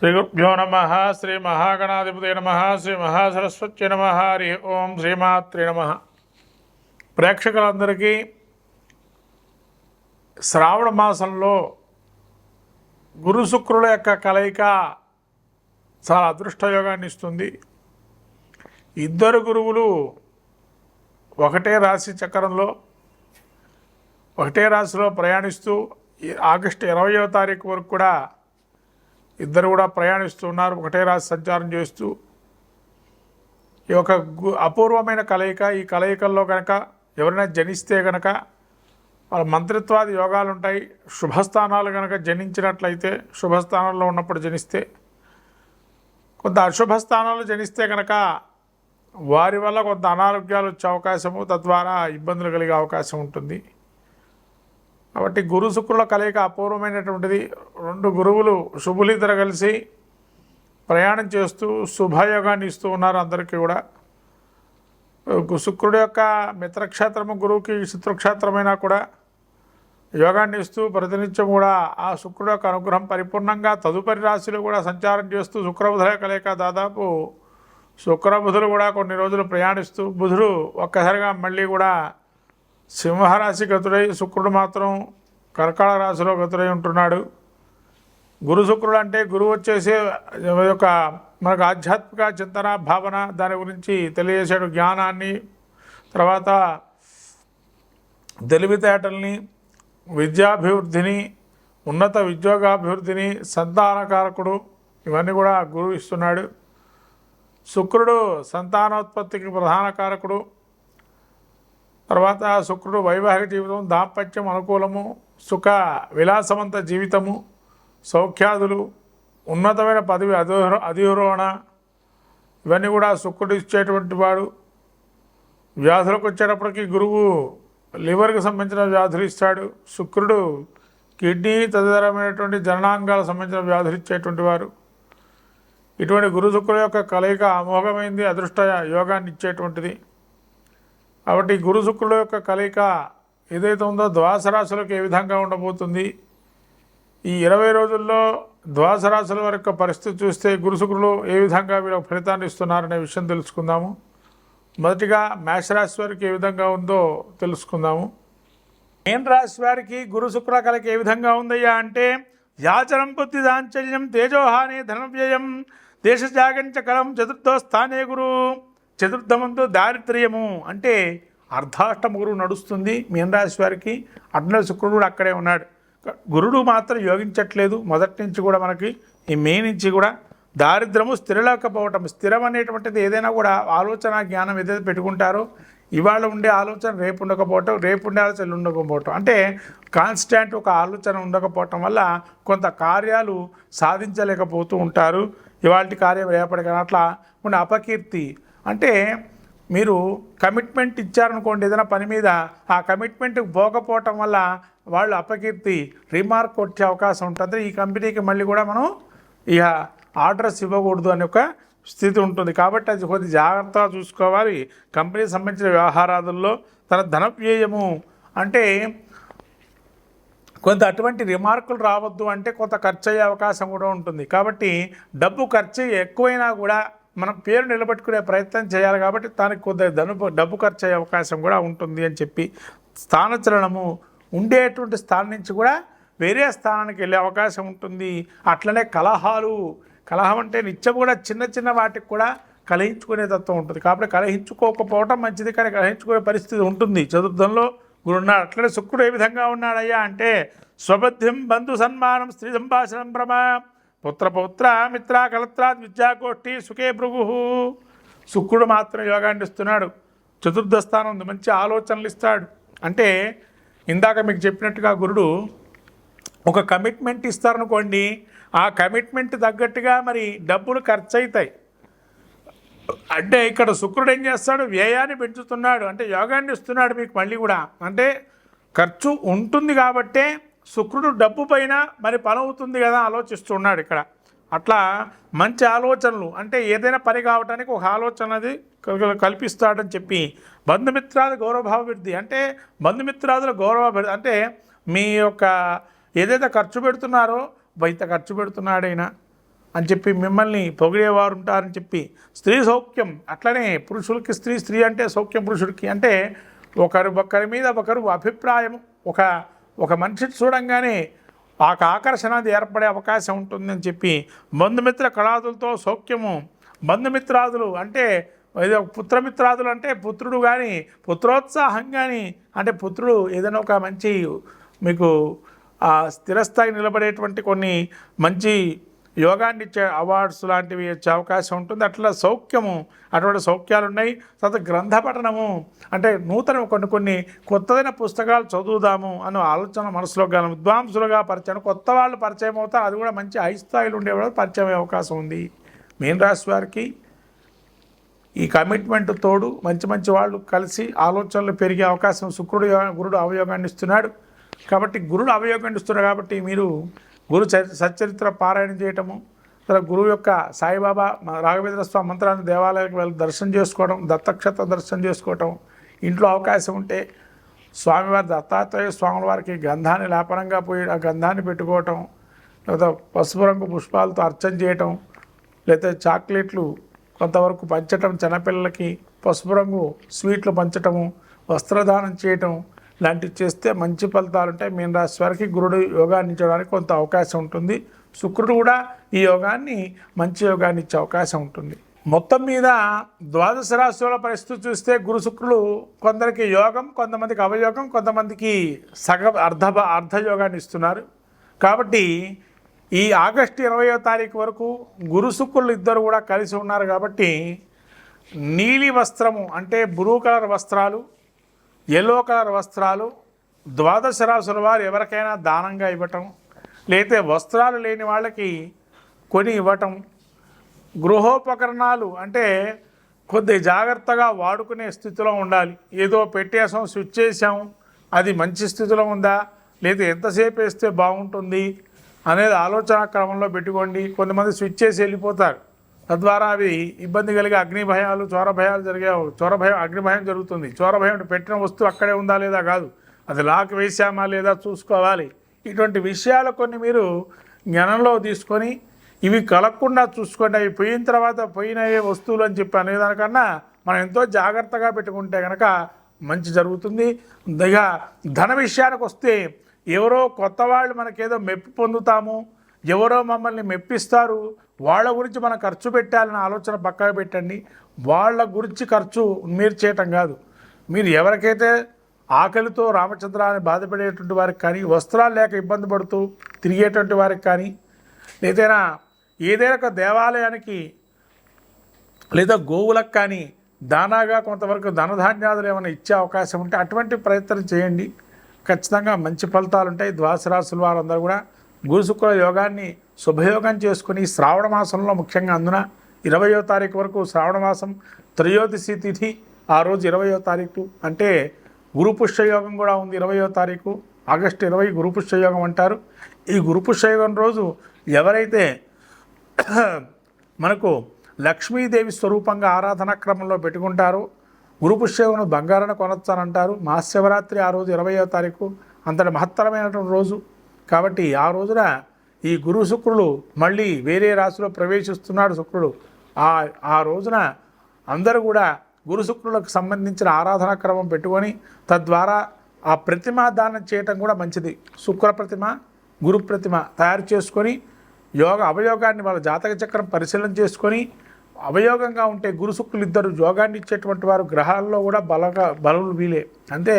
శ్రీ గురుభ్యో నమ శ్రీ మహాగణాధిపతి నమ శ్రీ మహాసరస్వతి నమ హరి ఓం శ్రీమాత్రి నమ. ప్రేక్షకులందరికీ శ్రావణ మాసంలో గురు శుక్రుల యొక్క కలయిక చాలా అదృష్టయోగాన్ని ఇస్తుంది. ఇద్దరు గురువులు ఒకటే రాశి చక్రంలో ఒకటే రాశిలో ప్రయాణిస్తూ ఆగస్టు ఇరవయో తారీఖు వరకు కూడా ఇద్దరు కూడా ప్రయాణిస్తున్నారు ఒకటే రాసి సంచారం చేస్తూ. ఈ యొక్క గు- అపూర్వమైన కలయిక ఈ కలయికల్లో కనుక ఎవరైనా జనిస్తే కనుక వాళ్ళ మంత్రిత్వాది యోగాలు ఉంటాయి శుభస్థానాలు కనుక జనించినట్లయితే శుభస్థానంలో ఉన్నప్పుడు జనిస్తే కొంత అశుభ స్థానాలు జనిస్తే కనుక వారి వల్ల కొంత అనారోగ్యాలు వచ్చే అవకాశము తద్వారా ఇబ్బందులు కలిగే అవకాశం ఉంటుంది. కాబట్టి గురు శుక్రుల కలయిక అపూర్వమైనటువంటిది. రెండు గురువులు శుభులిద్దరు కలిసి ప్రయాణం చేస్తూ శుభయోగాన్ని ఇస్తూ ఉన్నారు అందరికీ కూడా. గు- శుక్రుడు యొక్క మిత్రక్షేత్రము గురువుకి శత్రుక్షేత్రమైనా కూడా యోగాన్ని ఇస్తూ ప్రతినిత్యం కూడా ఆ శుక్రుడు యొక్క అనుగ్రహం పరిపూర్ణంగా తదుపరి రాశిలో కూడా సంచారం చేస్తూ శుక్రబుధుల కలయిక దాదాపు శుక్రబుధులు కూడా కొన్ని రోజులు ప్రయాణిస్తూ బుధుడు ఒక్కసారిగా మళ్ళీ కూడా సింహరాశి గతుడై శుక్రుడు మాత్రం కర్కాళ రాశిలో గతుడై ఉంటున్నాడు. గురు శుక్రుడు అంటే గురువు వచ్చేసి యొక్క మనకు ఆధ్యాత్మిక చింతన భావన దాని గురించి తెలియజేసాడు జ్ఞానాన్ని. తర్వాత తెలివితేటల్ని విద్యాభివృద్ధిని ఉన్నత ఉద్యోగాభివృద్ధిని సంతానకారకుడు ఇవన్నీ కూడా గురువు ఇస్తున్నాడు. శుక్రుడు సంతానోత్పత్తికి ప్రధాన కారకుడు. తర్వాత శుక్రుడు వైవాహిక జీవితం దాంపత్యం అనుకూలము సుఖ విలాసవంత జీవితము సౌఖ్యాదులు ఉన్నతమైన పదవి అధిరో అధిరోహణ ఇవన్నీ కూడా శుక్రుడు ఇచ్చేటువంటి వాడు. వ్యాధులకు వచ్చేటప్పటికి గురువు లివర్కి సంబంధించిన వ్యాధులు ఇస్తాడు. శుక్రుడు కిడ్నీ తదితరమైనటువంటి జననాంగాలకు సంబంధించిన వ్యాధులు ఇచ్చేటువంటి వారు. ఇటువంటి గురు శుక్రుల యొక్క కలయిక అమోఘమైంది అదృష్ట యోగాన్ని ఇచ్చేటువంటిది. కాబట్టి గురు శుక్రుల యొక్క కలయిక ఏదైతే ఉందో ద్వాస రాశులకు ఏ విధంగా ఉండబోతుంది? ఈ ఇరవై రోజుల్లో ద్వాస రాశుల యొక్క పరిస్థితి చూస్తే గురు శుక్రులు ఏ విధంగా వీళ్ళకి ఫలితాన్ని ఇస్తున్నారనే విషయం తెలుసుకుందాము. మొదటిగా మేషరాశి వారికి ఏ విధంగా ఉందో తెలుసుకుందాము. మీన రాశి వారికి గురు శుక్ర కలకి ఏ విధంగా ఉందయ్యా అంటే యాచరం బుద్ధి దాంచల్యం తేజోహాని ధన వ్యయం దేశ జాగంచ కలం చతుర్థో స్థానే గురు. చతుర్థమంతో దారిద్ర్యము అంటే అర్ధాష్టమ గురువు నడుస్తుంది మీనరాశి వారికి అడ్న శుక్రుడు అక్కడే ఉన్నాడు. గురుడు మాత్రం యోగించట్లేదు. మొదటి నుంచి కూడా మనకి ఈ మే నుంచి కూడా దారిద్రము స్థిరలేకపోవటం స్థిరం అనేటువంటిది ఏదైనా కూడా ఆలోచన జ్ఞానం ఏదైతే పెట్టుకుంటారో ఇవాళ ఉండే ఆలోచన రేపు ఉండకపోవటం రేపు ఉండే ఆలోచనలు ఉండకపోవటం. అంటే కాన్స్టాంట్ ఒక ఆలోచన ఉండకపోవటం వల్ల కొంత కార్యాలు సాధించలేకపోతూ ఉంటారు. ఇవాళ కార్యం రేపటి అట్లా ఉన్న అపకీర్తి అంటే మీరు కమిట్మెంట్ ఇచ్చారనుకోండి ఏదైనా పని మీద ఆ కమిట్మెంట్ పోకపోవటం వల్ల వాళ్ళు అపకీర్తి రిమార్క్ వచ్చే అవకాశం ఉంటుంది. ఈ కంపెనీకి మళ్ళీ కూడా మనం ఇక ఆర్డర్స్ ఇవ్వకూడదు అనే ఒక స్థితి ఉంటుంది. కాబట్టి అది కొద్ది జాగ్రత్తగా చూసుకోవాలి. కంపెనీకి సంబంధించిన వ్యవహారాదుల్లో తన ధన వ్యయము అంటే కొంత అటువంటి రిమార్కులు రావద్దు అంటే కొంత ఖర్చు అయ్యే అవకాశం కూడా ఉంటుంది. కాబట్టి డబ్బు ఖర్చు ఎక్కువైనా కూడా మనం పేరు నిలబెట్టుకునే ప్రయత్నం చేయాలి కాబట్టి దానికి కొద్దిగా ధను డబ్బు ఖర్చు అయ్యే అవకాశం కూడా ఉంటుంది అని చెప్పి స్థానచలనము ఉండేటువంటి స్థానం నుంచి కూడా వేరే స్థానానికి వెళ్ళే అవకాశం ఉంటుంది. అట్లనే కలహాలు కలహం అంటే నిత్యం కూడా చిన్న చిన్న వాటికి కూడా కలహించుకునే తత్వం ఉంటుంది. కాబట్టి కలహించుకోకపోవటం మంచిది కానీ కలహించుకునే పరిస్థితి ఉంటుంది. చతుర్థంలో గురున్నాడు అట్లనే శుక్రుడు ఏ విధంగా ఉన్నాడయ్యా అంటే స్వబద్ధ్యం బంధు సన్మానం స్త్రీ సంభాషణం భ్రమ పుత్రపౌత్ర మిత్ర కలత్ర విద్యాకోష్ఠి సుఖే భృగు. శుక్రుడు మాత్రం యోగాన్ని ఇస్తున్నాడు చతుర్థ స్థానం ఉంది. మంచి ఆలోచనలు ఇస్తాడు. అంటే ఇందాక మీకు చెప్పినట్టుగా గురుడు ఒక కమిట్మెంట్ ఇస్తారనుకోండి ఆ కమిట్మెంట్ తగ్గట్టుగా మరి డబ్బులు ఖర్చు అవుతాయి అంటే ఇక్కడ శుక్రుడు ఏం చేస్తాడు? వ్యయాన్ని పెంచుతున్నాడు. అంటే యోగాన్ని ఇస్తున్నాడు మీకు మళ్ళీ కూడా. అంటే ఖర్చు ఉంటుంది కాబట్టే శుక్రుడు డబ్బు పైన మరి పని అవుతుంది కదా ఆలోచిస్తున్నాడు ఇక్కడ. అట్లా మంచి ఆలోచనలు అంటే ఏదైనా పని కావడానికి ఒక ఆలోచన అది కల్పిస్తాడని చెప్పి బంధుమిత్రాది గౌరవభావభివృద్ధి అంటే బంధుమిత్రాదుల గౌరవభివృద్ధి అంటే మీ యొక్క ఏదైతే ఖర్చు పెడుతున్నారో బయట ఖర్చు పెడుతున్నాడైనా? అని చెప్పి మిమ్మల్ని పొగిడేవారు ఉంటారని చెప్పి స్త్రీ సౌఖ్యం అట్లనే పురుషులకి స్త్రీ స్త్రీ అంటే సౌఖ్యం పురుషుడికి అంటే ఒకరు ఒకరి మీద ఒకరు అభిప్రాయం ఒక ఒక మనిషిని చూడంగానే ఆ ఆకర్షణ అది ఏర్పడే అవకాశం ఉంటుందని చెప్పి బంధుమిత్ర కళాదులతో సౌఖ్యము. బంధుమిత్రాదులు అంటే ఏదో పుత్రమిత్రాదులు అంటే పుత్రుడు కానీ పుత్రోత్సాహం కానీ అంటే పుత్రుడు ఏదైనా ఒక మంచి మీకు ఆ స్థిరస్థాయి నిలబడేటువంటి కొన్ని మంచి యోగాన్ని ఇచ్చే అవార్డ్స్ లాంటివి ఇచ్చే అవకాశం ఉంటుంది. అట్లా సౌఖ్యము అటువంటి సౌఖ్యాలు ఉన్నాయి తర్వాత గ్రంథ పఠనము అంటే నూతన కొన్ని కొన్ని కొత్తదైన పుస్తకాలు చదువుదాము అనే ఆలోచన మనసులో కానీ విద్వాంసులుగా పరిచయం కొత్త వాళ్ళు పరిచయం అవుతారు. అది కూడా మంచి హై స్థాయిలో ఉండేవాళ్ళు పరిచయం అయ్యే అవకాశం ఉంది. మీన రాశి వారికి ఈ కమిట్మెంట్ తోడు మంచి మంచి వాళ్ళు కలిసి ఆలోచనలు పెరిగే అవకాశం శుక్రుడు గురుడు అవయోగాన్ని ఇస్తున్నాడు. కాబట్టి గురుడు అవయోగాన్ని ఇస్తున్నాడు కాబట్టి మీరు గురు సచ్చరిత్ర పారాయణ చేయటము తర్వాత గురువు యొక్క సాయిబాబా రాఘవేంద్ర స్వామి మంత్రాన్ని దేవాలయాలకు వెళ్ళి దర్శనం చేసుకోవడం దత్తక్షేత్ర దర్శనం చేసుకోవటం ఇంట్లో అవకాశం ఉంటే స్వామివారి దత్తాత్రేయ స్వాముల వారికి గంధాన్ని లేపనంగా పోయి ఆ గంధాన్ని పెట్టుకోవటం లేదా పసుపు రంగు పుష్పాలతో అర్చన చేయటం లేదా చాక్లెట్లు కొంతవరకు పంచటం చిన్నపిల్లలకి పసుపు రంగు స్వీట్లు పంచటము వస్త్రదానం చేయటం లాంటివి చేస్తే మంచి ఫలితాలు ఉంటాయి. మీన రాశి వారికి గురుడు యోగాన్ని ఇచ్చడానికి కొంత అవకాశం ఉంటుంది. శుక్రుడు కూడా ఈ యోగాన్ని మంచి యోగాన్ని ఇచ్చే అవకాశం ఉంటుంది. మొత్తం మీద ద్వాదశ రాశుల పరిస్థితి చూస్తే గురు శుక్రులు కొందరికి యోగం కొంతమందికి అవయోగం కొంతమందికి సగ అర్ధ అర్ధయోగాన్ని ఇస్తున్నారు. కాబట్టి ఈ ఆగస్టు ఇరవయో తారీఖు వరకు గురు శుక్రులు ఇద్దరు కూడా కలిసి ఉన్నారు కాబట్టి నీలి వస్త్రము అంటే బ్లూ కలర్ వస్త్రాలు ఎల్లో కలర్ వస్త్రాలు ద్వాదశ రాసుల వారు ఎవరికైనా దానంగా ఇవ్వటం లేతే వస్త్రాలు లేని వాళ్ళకి కొని ఇవ్వటం గృహోపకరణాలు అంటే కొద్ది జాగ్రత్తగా వాడుకునే స్థితిలో ఉండాలి. ఏదో పెట్టేసాం స్విచ్ చేసాం అది మంచి స్థితిలో ఉందా లేదా ఎంతసేపు వేస్తే బాగుంటుంది అనేది ఆలోచన క్రమంలో పెట్టుకోండి. కొంతమంది స్విచ్ చేసి వెళ్ళిపోతారు. తద్వారా అవి ఇబ్బంది కలిగే అగ్ని భయాలు చోర భయాలు జరిగే చోర భయం అగ్ని భయం జరుగుతుంది. చోర భయం పెట్టిన వస్తువు అక్కడే ఉందా లేదా కాదు. అది లాక్ వేసామా లేదా చూసుకోవాలి. ఇటువంటి విషయాలు కొన్ని మీరు జ్ఞానంలో తీసుకొని ఇవి కలగకుండా చూసుకోండి. అవి పోయిన తర్వాత పోయిన వస్తువులు అని చెప్పి అనేదానికన్నా మనం ఎంతో జాగ్రత్తగా పెట్టుకుంటే కనుక మంచి జరుగుతుంది. ఇక ధన విషయానికి వస్తే ఎవరో కొత్త వాళ్ళు మనకేదో మెప్పి పొందుతాము. ఎవరో మమ్మల్ని మెప్పిస్తారు. వాళ్ళ గురించి మనం ఖర్చు పెట్టాలని ఆలోచన పక్కన పెట్టండి. వాళ్ళ గురించి ఖర్చు మీరు చేయటం కాదు. మీరు ఎవరికైతే ఆకలితో రామచంద్రాన్ని బాధపడేటువంటి వారికి కానీ వస్త్రాలు లేక ఇబ్బంది పడుతూ తిరిగేటువంటి వారికి కానీ లేదైనా ఏదైనా ఒక దేవాలయానికి లేదా గోవులకు కానీ దానాగా కొంతవరకు ధనధాన్యాదులు ఏమైనా ఇచ్చే అవకాశం ఉంటే అటువంటి ప్రయత్నం చేయండి. ఖచ్చితంగా మంచి ఫలితాలు ఉంటాయి. ద్వాసరాశుల వారందరూ కూడా గురుశుక్ర యోగాన్ని శుభయోగం చేసుకుని శ్రావణ మాసంలో ముఖ్యంగా అందున ఇరవయో తారీఖు వరకు శ్రావణ మాసం త్రయోదశి తిథి ఆ రోజు ఇరవయో తారీఖు. అంటే గురుపుష్యయోగం కూడా ఉంది ఇరవయో తారీఖు. ఆగస్టు ఇరవై గురుపుష్యయోగం అంటారు. ఈ గురుపుష్యయోగం రోజు ఎవరైతే మనకు లక్ష్మీదేవి స్వరూపంగా ఆరాధనా క్రమంలో పెట్టుకుంటారో గురు బంగారాన్ని కొనొచ్చానంటారు. మహాశివరాత్రి ఆ రోజు ఇరవయో తారీఖు. అంతటి మహత్తరమైనటువంటి రోజు. కాబట్టి ఆ రోజున ఈ గురు శుక్రుడు మళ్ళీ వేరే రాశిలో ప్రవేశిస్తున్నాడు శుక్రుడు. ఆ ఆ రోజున అందరూ కూడా గురు శుక్రులకు సంబంధించిన ఆరాధనా క్రమం పెట్టుకొని తద్వారా ఆ ప్రతిమ దానం చేయటం కూడా మంచిది. శుక్ర ప్రతిమ గురు ప్రతిమ తయారు చేసుకొని యోగ అవయోగాన్ని వాళ్ళ జాతక చక్రం పరిశీలన చేసుకొని అవయోగంగా ఉంటే గురు శుక్రులు ఇద్దరు యోగాన్ని ఇచ్చేటువంటి వారు గ్రహాల్లో కూడా బలగా బలములు వీలే. అంటే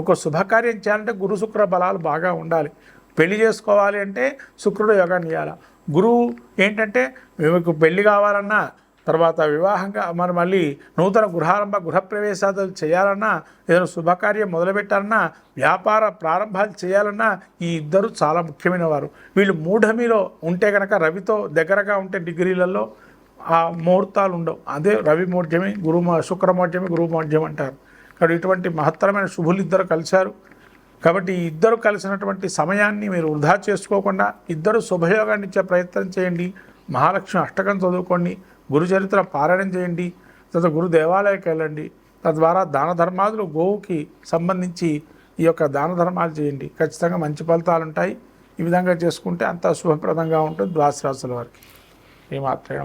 ఒక శుభకార్యం చేయాలంటే గురు శుక్ర బలాలు బాగా ఉండాలి. పెళ్ళి చేసుకోవాలి అంటే శుక్రుడు యోగాన్ని చేయాలి? గురువు ఏంటంటే మీకు పెళ్ళి కావాలన్నా తర్వాత వివాహంగా మరి మళ్ళీ నూతన గృహారంభ గృహప్రవేశాలు చేయాలన్నా ఏదైనా శుభకార్యం మొదలుపెట్టాలన్నా వ్యాపార ప్రారంభాలు చేయాలన్నా ఈ ఇద్దరు చాలా ముఖ్యమైన వారు వీళ్ళు మూఢమిలో ఉంటే కనుక రవితో దగ్గరగా ఉంటే డిగ్రీలలో ఆ ముహూర్తాలు ఉండవు. అదే రవి మౌఢ్యమి గురు శుక్రమౌఢ్యమి గురు అంటారు కాబట్టి ఇటువంటి మహత్తరమైన శుభులు ఇద్దరు కలిశారు. కాబట్టి ఇద్దరు కలిసినటువంటి సమయాన్ని మీరు వృధా చేసుకోకుండా ఇద్దరు శుభయోగాన్ని ఇచ్చే ప్రయత్నం చేయండి. మహాలక్ష్మి అష్టకం చదువుకోండి. గురుచరిత్ర పారాయణం చేయండి. తర్వాత గురు దేవాలయకి వెళ్ళండి. తద్వారా దాన ధర్మాదులు గోవుకి సంబంధించి ఈ యొక్క దాన ధర్మాలు చేయండి. ఖచ్చితంగా మంచి ఫలితాలు ఉంటాయి. ఈ విధంగా చేసుకుంటే అంత శుభప్రదంగా ఉంటుంది. ద్వాసరాశుల వారికి. ఏమాత్రమే